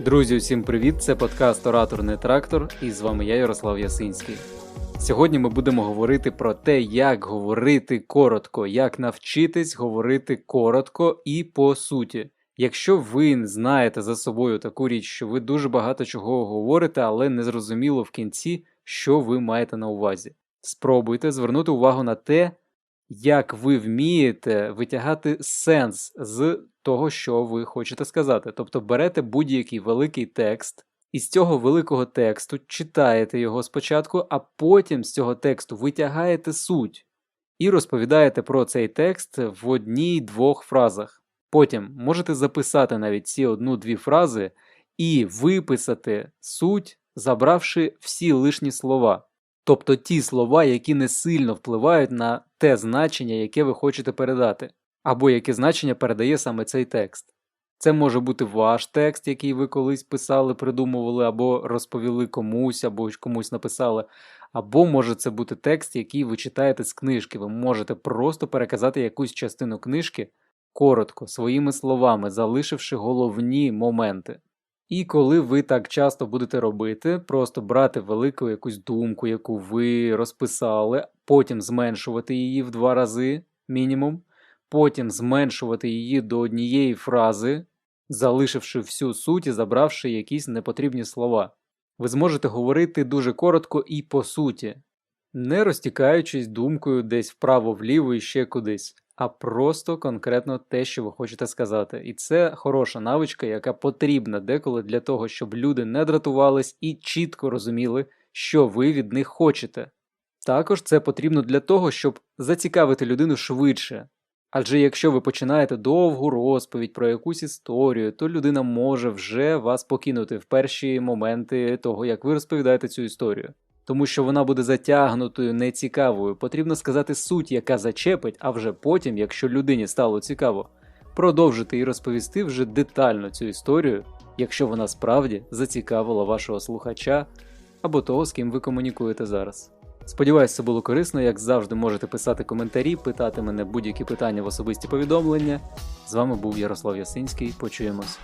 Друзі, усім привіт! Це подкаст Оратор не трактор, і з вами я, Ярослав Ясинський. Сьогодні ми будемо говорити про те, як говорити коротко, як навчитись говорити коротко і по суті. Якщо ви знаєте за собою таку річ, що ви дуже багато чого говорите, але не зрозуміло в кінці, що ви маєте на увазі. Спробуйте звернути увагу на те, як ви вмієте витягати сенс з того, що ви хочете сказати. Тобто берете будь-який великий текст, і з цього великого тексту читаєте його спочатку, а потім з цього тексту витягаєте суть і розповідаєте про цей текст в одній-двох фразах. Потім можете записати навіть ці одну-дві фрази і виписати суть, забравши всі лишні слова. Тобто ті слова, які не сильно впливають на те значення, яке ви хочете передати, або яке значення передає саме цей текст. Це може бути ваш текст, який ви колись писали, придумували, або розповіли комусь, або комусь написали, або може це бути текст, який ви читаєте з книжки. Ви можете просто переказати якусь частину книжки коротко, своїми словами, залишивши головні моменти. І коли ви так часто будете робити, просто брати велику якусь думку, яку ви розписали, потім зменшувати її в два рази мінімум, потім зменшувати її до однієї фрази, залишивши всю суть і забравши якісь непотрібні слова. Ви зможете говорити дуже коротко і по суті, не розтікаючись думкою десь вправо-вліво і ще кудись, а просто конкретно те, що ви хочете сказати. І це хороша навичка, яка потрібна деколи для того, щоб люди не дратувались і чітко розуміли, що ви від них хочете. Також це потрібно для того, щоб зацікавити людину швидше. Адже якщо ви починаєте довгу розповідь про якусь історію, то людина може вже вас покинути в перші моменти того, як ви розповідаєте цю історію. Тому що вона буде затягнутою, нецікавою. Потрібно сказати суть, яка зачепить, а вже потім, якщо людині стало цікаво, продовжити і розповісти вже детально цю історію, якщо вона справді зацікавила вашого слухача або того, з ким ви комунікуєте зараз. Сподіваюсь, це було корисно. Як завжди, можете писати коментарі, питати мене будь-які питання в особисті повідомлення. З вами був Ярослав Ясинський. Почуємось.